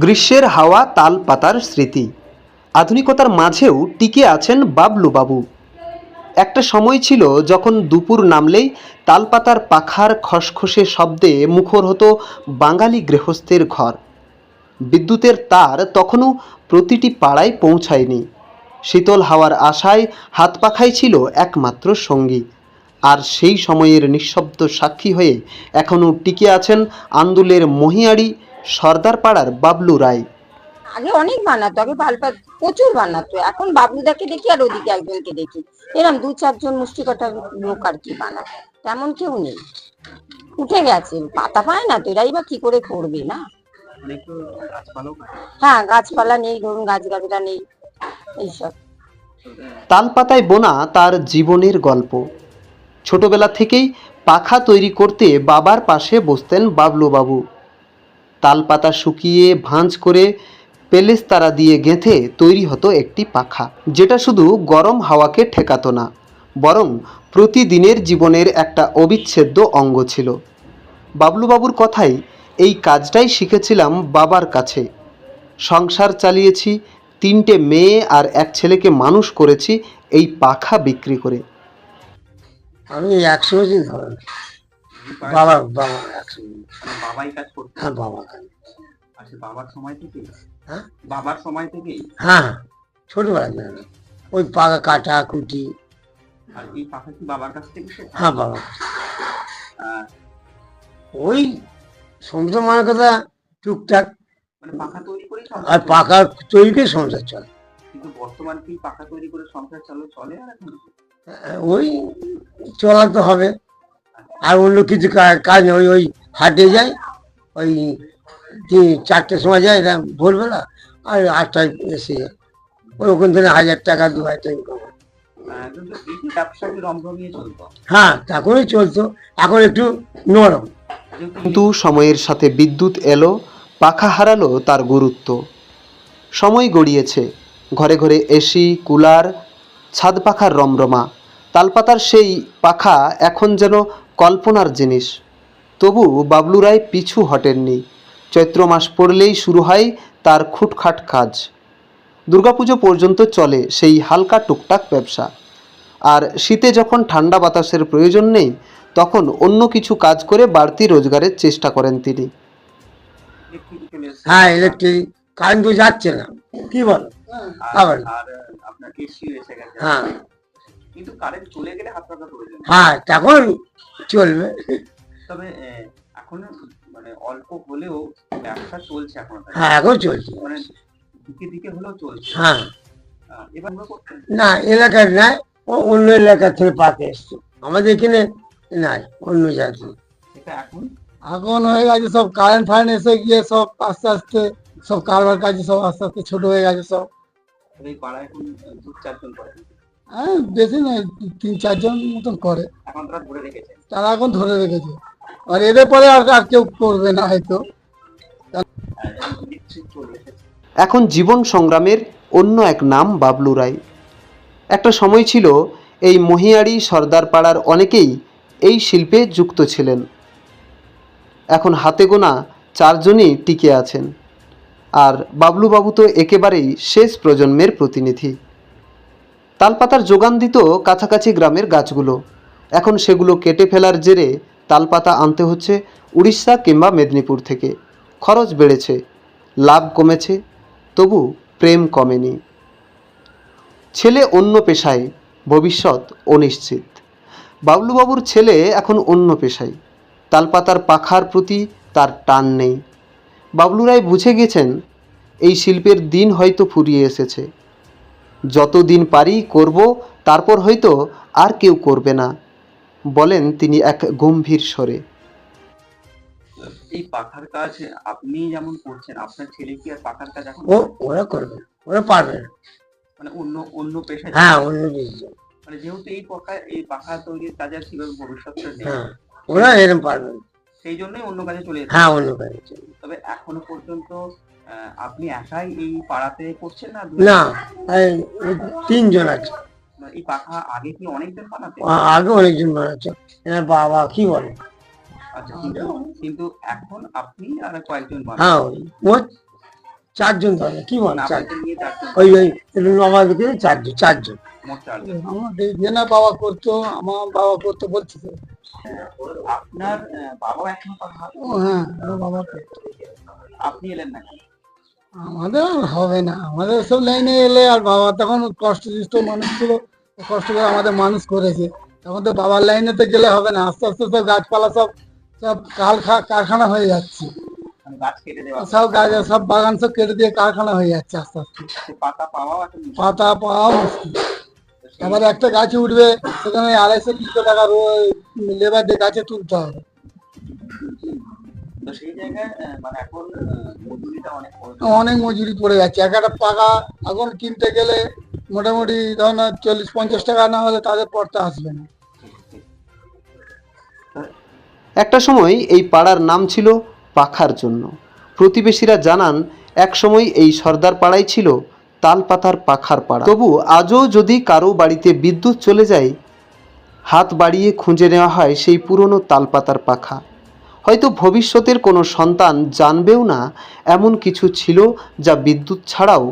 গ্রীষ্মের হাওয়া তাল পাতার স্মৃতি। আধুনিকতার মাঝেও টিকে আছেন বাবলু বাবু। একটা সময় ছিল যখন দুপুর নামলেই তালপাতার পাখার খসখসে শব্দে মুখর হতো বাঙালি গৃহস্থের ঘর। বিদ্যুতের তার তখনও প্রতিটি পাড়ায় পৌঁছায়নি। শীতল হাওয়ার আশায় হাত পাখাই ছিল একমাত্র সঙ্গী। আর সেই সময়ের নিঃশব্দ সাক্ষী হয়ে এখনও টিকে আছেন আন্দুলের মহিয়াড়ি সর্দার পাড়ার বাবলু রায়। আগে অনেক বানাতো আগে ভালপাত প্রচুর বানাতো এখন বাবলুদাকে দেখি আর ওদিকে একজনকে দেখি। এরম দু চারজন মুষ্টি কটা লোক আর কি বানায় তেমন কেউ নেই। উঠে গেছে পাতা পায় না তো এরাই বা কি করে করবে না? হ্যাঁ গাছপালা নেই ধরুন গাছ গাছরা নেই এইসব। তালপাতায় বোনা তার জীবনের গল্প। ছোটবেলা থেকেই পাখা তৈরি করতে বাবার পাশে বসতেন বাবলু বাবু তালপাতা শুকিয়ে ভাঁজ করে পেলেস্তারা দিয়ে গেঁথে তৈরি হতো একটি পাখা, যেটা শুধু গরম হাওয়াকে ঠেকাতো না, বরং প্রতিদিনের জীবনের একটা অবিচ্ছেদ্য অঙ্গ ছিল। বাবলুবাবুর কথাই এই কাজটাই শিখেছিলাম বাবার কাছে। সংসার চালিয়েছি, তিনটে মেয়ে আর এক ছেলেকে মানুষ করেছি এই পাখা বিক্রি করে। আমি একশো ধরে বাবা বাবা মানে বাবাই কাজ করতো। হ্যাঁ বাবা কাজ। আচ্ছা বাবার সময় থেকেই হ্যাঁ? বাবার সময় থেকেই? হ্যাঁ ছোটবেলা না ওই পাকা কাটা কুটি আর এই পাখা কি বাবার কাছ থেকে হ্যাঁ বাবা। ওই সমুদ্র মানের কথা টুকটাক মানে পাখা তৈরি করে আর পাকা তৈরি করে সংসার চলে। কিন্তু বর্তমান কি পাখা তৈরি করে সংসার চালু চলে আর ওই চলা তো হবে। আর অন্য কিছু কাজ ওই ওই হাটে যায় ওই চারটের সময় যায় এরা ভোরবেলা আর আটটায় এসে যায়। ওই ওখান থেকে হাজার টাকা দু হাজার টাকা হয়। চলতো? হ্যাঁ তখনই চলতো। এখন একটু নরম। কিন্তু সময়ের সাথে বিদ্যুৎ এলো পাখা হারালো তার গুরুত্ব। সময় গড়িয়েছে। ঘরে ঘরে এসি কুলার ছাদ পাখার রমরমা। তালপাতার সেই পাখা এখন যেন কল্পনার জিনিস। তবু বাবলু রায় পিছু হটেননি। চৈত্র মাস পড়লেই শুরু হয় তার খুটখাট কাজ। দুর্গাপুজো পর্যন্ত চলে সেই হালকা টুকটাক ব্যবসা। আর শীতে যখন ঠান্ডা বাতাসের প্রয়োজন নেই তখন অন্য কিছু কাজ করে বাড়তি রোজগারের চেষ্টা করেন তিনি। হ্যাঁ ইলেকট্রিক কারেন্ট তো যাচ্ছে না। কি বলো? আর- আবার। হ্যাঁ। কিন্তু কারেন্ট চলে গেলে হাত হ্যাঁ তখন চলবে তবে এখন মানে অল্প হলেও ব্যবসা চলছে এখন। হ্যাঁ এখন চলছে। মানে দিকে দিকে হলেও চলছে। হ্যাঁ। এবার না এলাকার নাই ও অন্য এলাকা থেকে পাতে এসছে। আমাদের এখানে নাই অন্য জাতি। এটা এখন? এখন হয়ে গেছে সব কারেন্ট ফারেন্ট এসে গিয়ে সব আস্তে আস্তে সব কারবার কাজ সব আস্তে আস্তে ছোট হয়ে গেছে সব। এই পাড়ায় এখন দু চারজন করে। হ্যাঁ বেশি নয় তিন চারজন মতন করে। তারা ধরে রেখেছে। তারা এখন ধরে রেখেছে। আর এদের পরে আর আর কেউ করবে না হয়তো। এখন জীবন সংগ্রামের অন্য এক নাম বাবলু রায়। একটা সময় ছিল এই মহিয়াড়ি সর্দার পাড়ার অনেকেই এই শিল্পে যুক্ত ছিলেন। এখন হাতে গোনা চারজনই টিকে আছেন। আর বাবলু বাবু তো একেবারেই শেষ প্রজন্মের প্রতিনিধি। তালপাতার যোগান দিত কাছাকাছি গ্রামের গাছগুলো। এখন সেগুলো কেটে ফেলার জেরে তালপাতা আনতে হচ্ছে উড়িষ্যা কিংবা মেদিনীপুর থেকে। খরচ বেড়েছে, লাভ কমেছে, তবু প্রেম কমেনি। ছেলে অন্য পেশায়, ভবিষ্যৎ অনিশ্চিত। বাবলুবাবুর ছেলে এখন অন্য পেশায়। তালপাতার পাখার প্রতি তার টান নেই। বাবলু রায় বুঝে গেছেন, এই শিল্পের দিন হয়তো ফুরিয়ে এসেছে। যত দিন পারি করব, তারপর হয়তো আর কেউ করবে না। বলেন তিনি এক গম্ভীর স্বরে। এই পাখার কাজ আপনি যেমন করছেন আপনার ছেলে কি আর পাখার কাজ এখন ও ওরা করবে ওরা পারবে না। মানে অন্য অন্য পেশায় হ্যাঁ অন্য মানে যেহেতু এই পাখা এই পাখা তৈরির কাজে আর সেভাবে ভবিষ্যৎটা নেই হ্যাঁ ওরা এরকম পারবে না। সেই জন্যই অন্য কাজে চলে যেতে হ্যাঁ অন্য কাজ তবে এখনও পর্যন্ত আহ, আপনি একাই এই পাড়াতে করছেন না? না এই তিনজন আছে। এই পাখা আগে কি অনেকজন বানাতে? আগে অনেকজন বানাচ্ছে এনার বাবা কি বলে? আচ্ছা কিন্তু এখন আপনি আর কয়েকজন হ্যাঁ মোট চারজন ধরে কি বল ওই ওই আমাদেরকে চারজন চারজন। চারজন। আমার যে বাবা করতো আমার বাবা করতো বলছি তো। আপনার আহ, বাবাও এখনও হ্যাঁ বাবা আপনি এলেন না আমাদের আর হবে না। আমাদের সব লাইনে এলে আর বাবা তখন কষ্ট দিষ্ট মানুষ ছিল কষ্ট করে আমাদের মানুষ করেছে। তখন তো বাবার লাইনে তো গেলে হবে না। আস্তে আস্তে সব গাছপালা সব সব কারখা কারখানা হয়ে যাচ্ছে। মানে সব গাছ সব বাগান সব কেটে দিয়ে কারখানা হয়ে যাচ্ছে আস্তে আস্তে। পাতা। পাওয়া মুশকিল। আবার একটা গাছে উঠবে সেখানে আড়াইশো তিনশো টাকা লেবার দিয়ে গাছে তুলতে হবে। তো সেই জায়গায় মানে এখন মজুরিটা অনেক অনেক মজুরি পড়ে যাচ্ছে। এক একটা পাকা এখন কিনতে গেলে মোটামুটি ধর না চল্লিশ পঞ্চাশ টাকা না হলে তাদের পড়তে আসবে না। একটা সময় এই পাড়ার নাম ছিল পাখার জন্য। প্রতিবেশীরা জানান এক সময় এই সর্দার পাড়াই ছিল তালপাতার পাখার পাড়া। তবু আজও যদি কারও বাড়িতে বিদ্যুৎ চলে যায় হাত বাড়িয়ে খুঁজে নেওয়া হয় সেই পুরনো তালপাতার পাখা। হয়তো ভবিষ্যতের কোনো সন্তান জানবেও না এমন কিছু ছিল যা বিদ্যুৎ ছাড়াও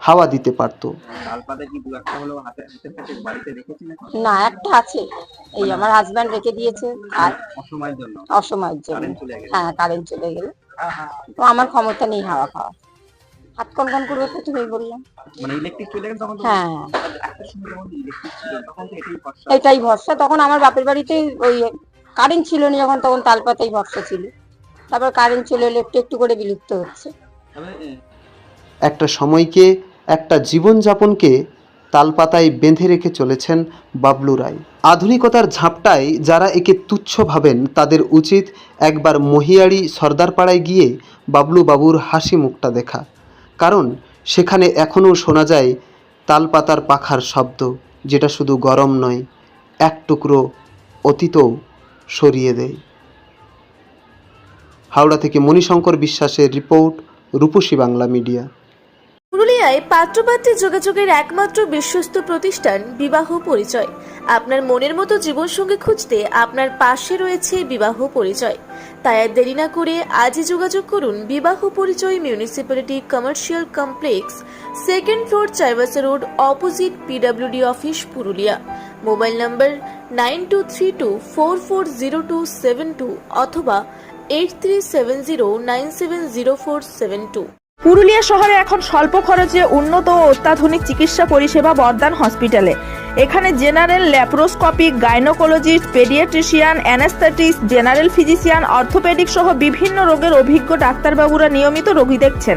হাওয়া দিতে পারত। না একটা আছে। এই আমার হাজব্যান্ড রেখে দিয়েছে আর অসময়ের জন্য। অসময়ের জন্য। কারেন্ট চলে গেছে হ্যাঁ কারেন্ট চলে গেলে। তো আমার ক্ষমতা নেই হাওয়া খাওয়া হাত কনকন করবে প্রথমেই বললাম মানে ইলেকট্রিক চলে গেলে তখন হ্যাঁ। একটা সময় যখন ইলেকট্রিক ছিল তখন তো এটাই ভরসা। এটাই ভরসা। তখন আমার বাপের বাড়িতে ওই কারেন্ট ছিল না যখন, তখন তালপাতাই ভরসা ছিল। তারপর কারেন্ট চলে এলে একটু একটু করে বিলুপ্ত হচ্ছে। একটা সময়কে, একটা জীবনযাপনকে তালপাতায় বেঁধে রেখে চলেছেন বাবলু রায়। আধুনিকতার ঝাপটায় যারা একে তুচ্ছ ভাবেন, তাদের উচিত একবার মহিয়ারি সর্দারপাড়ায় গিয়ে বাবলু বাবুর হাসি মুখটা দেখা। কারণ সেখানে এখনও শোনা যায় তালপাতার পাখার শব্দ, যেটা শুধু গরম নয়, এক টুকরো অতীতও সরিয়ে দেয়। হাওড়া থেকে মণিশঙ্কর বিশ্বাসের রিপোর্ট, রূপসী বাংলা মিডিয়া। পুরুলিয়ায় পাত্রপাত্রী যোগাযোগের একমাত্র বিশ্বস্ত প্রতিষ্ঠান বিবাহ পরিচয়। আপনার মনের মতো জীবনসঙ্গী খুঁজতে আপনার পাশে রয়েছে বিবাহ পরিচয়। তাই আর দেরি না করে আজই যোগাযোগ করুন বিবাহ পরিচয় municipality commercial complex, second floor Chaibasa road, opposite PWD office Purulia. Mobile number nine two three two four four zero two seven two অথবা eight three seven zero nine seven zero four seven two. Purulia শহরে এখন স্বল্প খরচে উন্নত ও অত্যাধুনিক চিকিৎসা পরিষেবা বর্ধমান হসপিটালে। এখানে general laparoscopic gynaecologist, paediatrician, anaesthetist, general physician, orthopaedic সহ বিভিন্ন রোগের অভিজ্ঞ ডাক্তারবাবুরা নিয়মিত রোগী দেখছেন।